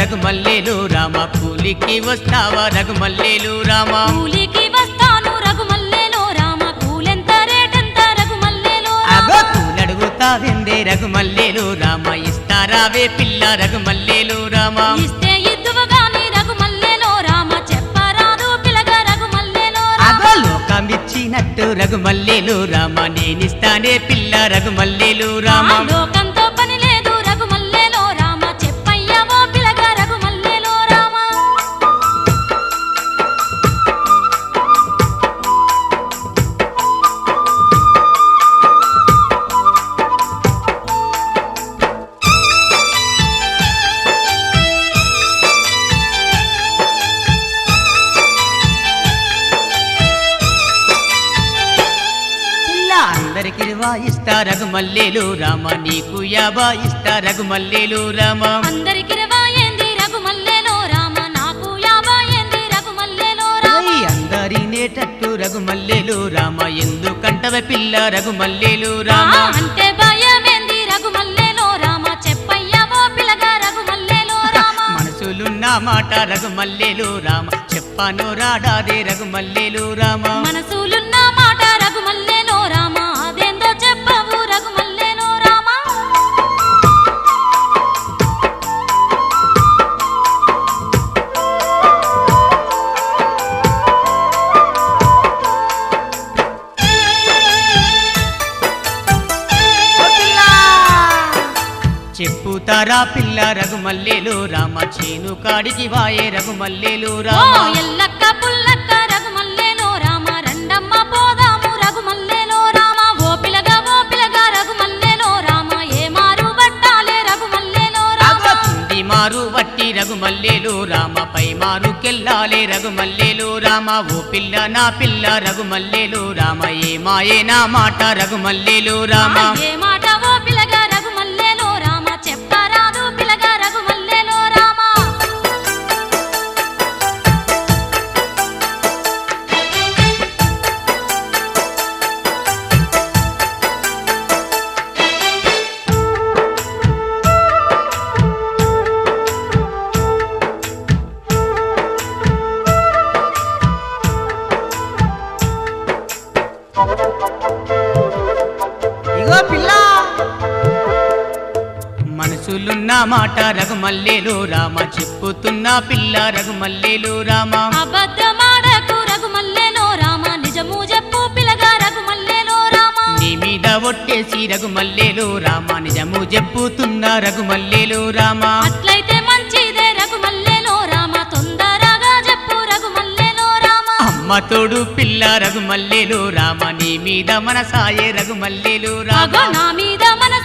రఘుమల్లేలు రామ. కూలికి వస్తావా రఘుమల్లేలు రామ? కూలికి వస్తాను రఘుమల్లేలో రామ. కూలెంత రేటెంత రఘుమల్లేలో అగో కూలడుగుతావెందే రఘుమల్లేలు రామ? ఇస్తారావే పిల్ల రఘుమల్లేలు రామ? ఇస్తే ఇద్దువు గాని రఘుమల్లేలో రామ. చెప్పరాదు పిలగా రఘుమల్లేలో అగో లోకమిచ్చినట్టు రఘుమల్లేలు రామ. నేనిస్తానే పిల్ల రఘుమల్లేలు రామ. వాయిస్తా రఘుమల్లేలు రామ నీకు యాబా ఇస్తా రఘుమల్లేలు రామ. అందరికి అందరినేటట్టు రఘుమల్లేలు రామ ఎందుకంటవ పిల్ల రఘుమల్లేలు రామ. అంటే భయమేంది రఘుమల్లేలో రామ చెప్పయ్యావో పిలగా రఘుమల్లేలో రామ. మనసులున్న మాట రఘుమల్లేలు రామ చెప్పాను రాడాదే రఘుమల్లేలు రామ. మనసులున్న మాట రఘుమల్లేలో చెప్పుతారా పిల్ల రఘుమల్లేలు రామ చేను కాడికి వాయే రఘుమల్లేలు రామ. ఎల్లక్క పుల్లక్క రఘుమల్లేలో రామ రండమ్మ పోదాము రఘుమల్లేలో రామ. ఓ పిలగా ఓ పిలగా రఘుమల్లేలో రామ. ఏ మారు బట్టాలే రఘుమల్లేలో రామ. అగో కింది మారు వట్టి రఘుమల్లేలు రామ పై మారు కెల్లాలే రఘుమల్లేలు రామ. ఓ పిల్ల నా పిల్ల రఘుమల్లేలు రామ. ఏ మాయే నా మాట రఘుమల్లేలు రామ. ఏ మాట ఓ పిలగా మనసులున్న మాట రఘుమల్లేలు రామ చెప్పుతున్న పిల్ల రఘుమల్లేలు రామ. అబద్ధమాడకు రఘుమల్లేలో రామ నిజము చెప్పు పిలగా రఘుమల్లేలో రామ. నీ మీద ఒట్టేసి రఘుమల్లేలు రామ నిజము చెప్పుతున్న రఘుమల్లేలు రామ. అట్లయితే మంచిదే రఘుమల్లేలో రామ తొందరగా చెప్పు రఘుమల్లేలో రామ. అమ్మ తోడు పిల్ల రఘుమల్లేలు రామ నీ మీద మనసాయే రఘుమల్లేలు రామ. నా మీద మనసైతే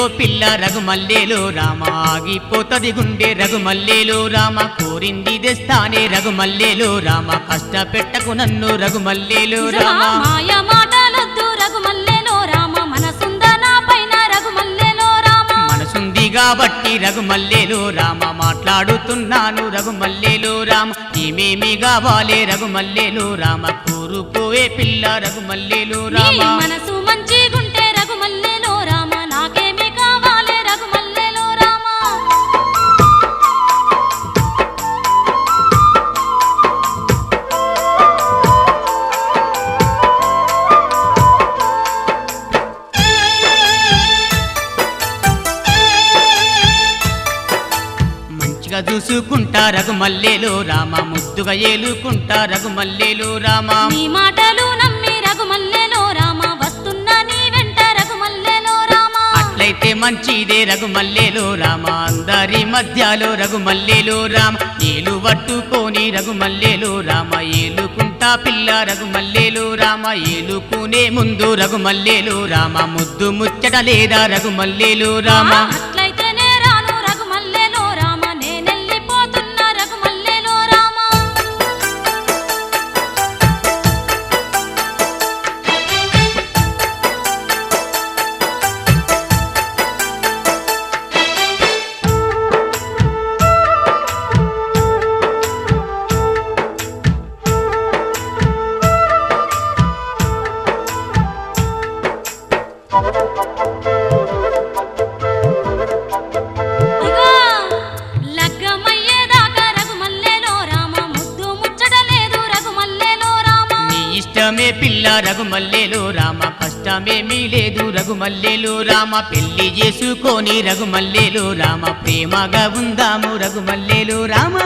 ఓ పిల్ల రఘుమల్లేలు రామ ఆగిపోతది గుండె రఘుమల్లేలు రామ కోరింది తెస్తానే రఘుమల్లేలు రామ కష్టపెట్టకు నన్ను రఘుమల్లేలు? రామ. మాయ మాటలొద్దు రఘుమల్లేలో రామ. మనసుందా నా పైన రఘుమల్లేలో రామ? మనసుంది కాబట్టి రఘుమల్లేలు రామ. మాట్లాడుతున్నాను రఘుమల్లేలు రామ. ఏమేమి కావాలే రఘుమల్లేలు రామ. కూరుకోవే పిల్ల రఘుమల్లేలు రామ. మనసు చూసుకుంటా రఘుమల్లేలు రామ ముద్దుగా ఏలుకుంటా రఘుమల్లేలు రామ. నీ మాటలు నమ్మి రఘుమల్లేలో రామ వస్తున్నా నీ వెంట రఘుమల్లేలో రామ. అట్లయితే మంచిదే రఘుమల్లేలు రామ అందరి మధ్యలో రఘుమల్లేలు రామ. ఏలు పట్టుకొని రఘుమల్లేలు రామ ఏలుకుంటా పిల్ల రఘుమల్లేలు రామ ఏలుకునే ముందు రఘుమల్లేలు రామ ముద్దు ముచ్చట లేదా రఘుమల్లేలు రామ. ఇష్టమే పిల్ల రఘుమల్లేలు రామ కష్టమేమీ లేదు రఘుమల్లేలు రామ పెళ్ళి చేసుకొని రఘుమల్లేలు రామ ప్రేమగా ఉందాము రఘుమల్లేలు రామ.